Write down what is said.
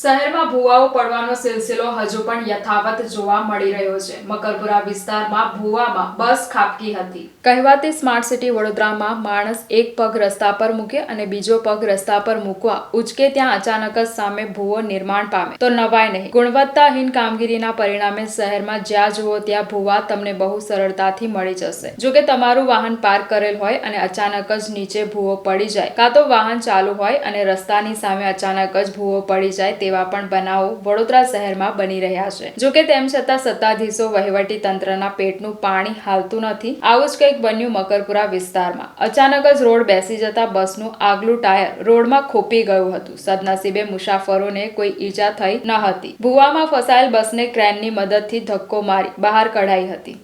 શહેરમાં ભૂવાઓ પડવાનો સિલસિલો હજુ પણ યથાવત જોવા મળી રહ્યો છે. મકરપુરા વિસ્તારમાં ભૂવામાં બસ ખાબકી હતી. કહેવાતી સ્માર્ટ સિટી વડોદરામાં માણસ એક પગ રસ્તા પર મૂકે અને બીજો પગ રસ્તા પર મૂકવા ઉચકે ત્યાં અચાનક જ સામે ભૂવો નિર્માણ પામે. તો નવાય નહીં. ગુણવત્તાહીન કામગીરીના પરિણામે શહેરમાં જ્યાં જુઓ ત્યાં ભૂવા તમને બહુ સરળતાથી મળી જશે. જો કે તમારું વાહન પાર્ક કરેલ હોય અને અચાનક જ નીચે ભૂવો પડી જાય, કાં તો વાહન ચાલુ હોય અને રસ્તાની સામે અચાનક જ ભૂવો પડી જાય તેવા પણ બનાવો વડોદરા શહેરમાં બની રહ્યા છે. જો કે તેમ છતાં સત્તાધીશો વહીવટી તંત્રના પેટનું પાણી હાલતું નથી. આવું જ કંઈક બન્યું મકરપુરા વિસ્તારમાં. અચાનક જ રોડ બેસી જતા બસનું આગલું ટાયર રોડમાં ખોપી ગયું હતું. સદનસીબે મુસાફરોને કોઈ ઈજા થઈ ન હતી. ભૂવામાં ફસાયેલ બસને ક્રેનની મદદથી ધક્કો મારી બહાર કઢાઈ હતી.